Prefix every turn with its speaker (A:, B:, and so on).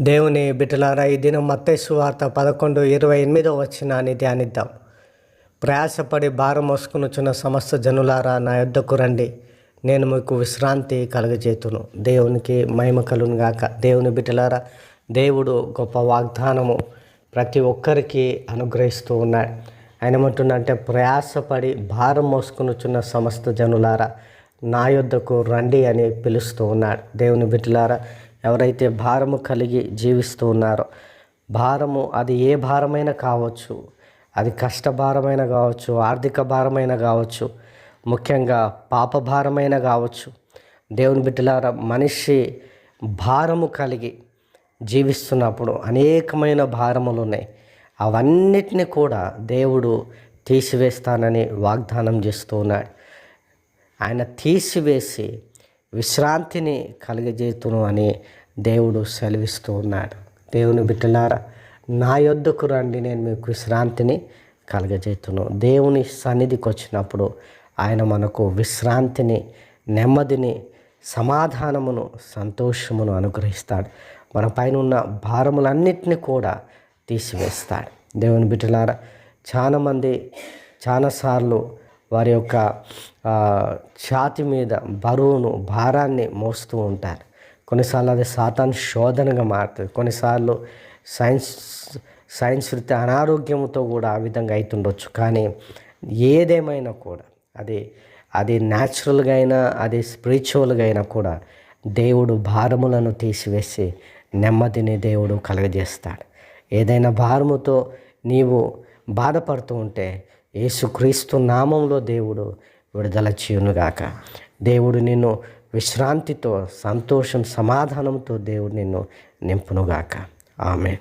A: దేవుని బిడ్డలారా ఈ దినం మత్తేసు వార్త పదకొండు ఇరవై ఎనిమిదో వచ్చినాన్ని ధ్యానిద్దాం. ప్రయాసపడి భారం మోసుకునుచున్న సమస్త జనులారా నా యొద్దకు రండి. నేను మీకు విశ్రాంతి కలుగజేతును. దేవునికి మహిమ కలును దేవుని బిడ్డలారా దేవుడు గొప్ప వాగ్దానము ప్రతి ఒక్కరికి అనుగ్రహిస్తూ ఉన్నాడు. ఆయన ఏమంటుండంటే ప్రయాసపడి భారం మోసుకునుచున్న సమస్త జనులారా నా యొద్దకు రండి అని పిలుస్తూ ఉన్నాడు. దేవుని బిడ్డలారా ఎవరైతే భారము కలిగి జీవిస్తూ ఉన్నారో భారము అది ఏ భారమైనా కావచ్చు. అది కష్టభారమైన కావచ్చు ఆర్థిక భారమైన కావచ్చు ముఖ్యంగా పాప భారమైన కావచ్చు. దేవుని బిడ్డలారా మనిషి భారము కలిగి జీవిస్తున్నప్పుడు అనేకమైన భారములు ఉన్నాయి. అవన్నిటిని కూడా దేవుడు తీసివేస్తానని వాగ్దానం చేస్తూ ఉన్నాడు. ఆయన తీసివేసి విశ్రాంతిని కలిగజేతును అని దేవుడు సెలవిస్తూ ఉన్నాడు. దేవుని బిడ్డలారా నా యొద్దకు రండి నేను మీకు విశ్రాంతిని కలగజేతును. దేవుని సన్నిధికి వచ్చినప్పుడు ఆయన మనకు విశ్రాంతిని నెమ్మదిని సమాధానమును సంతోషమును అనుగ్రహిస్తాడు. మన పైన ఉన్న భారములన్నిటిని కూడా తీసివేస్తాడు. దేవుని బిడ్డలారా చాలామంది చాలాసార్లు వారి యొక్క ఛాతి మీద బరువును భారాన్ని మోస్తూ ఉంటారు. కొన్నిసార్లు అది సాతాన్ శోధనగా మారుతుంది. కొన్నిసార్లు సైన్స్ సైన్స్ వృత్తి అనారోగ్యంతో కూడా ఆ విధంగా అవుతుండొచ్చు కానీ ఏదేమైనా కూడా అది అది న్యాచురల్గా అయినా అది స్పిరిచువల్గా అయినా కూడా దేవుడు భారములను తీసివేసి నెమ్మదిని దేవుడు కలగజేస్తాడు. ఏదైనా భారముతో నీవు బాధపడుతూ ఉంటే యేసుక్రీస్తు నామంలో దేవుడు విడుదల చేయునుగాక. దేవుడు నిన్ను విశ్రాంతితో సంతోషం సమాధానంతో దేవుడు నిన్ను నింపునుగాక. ఆమె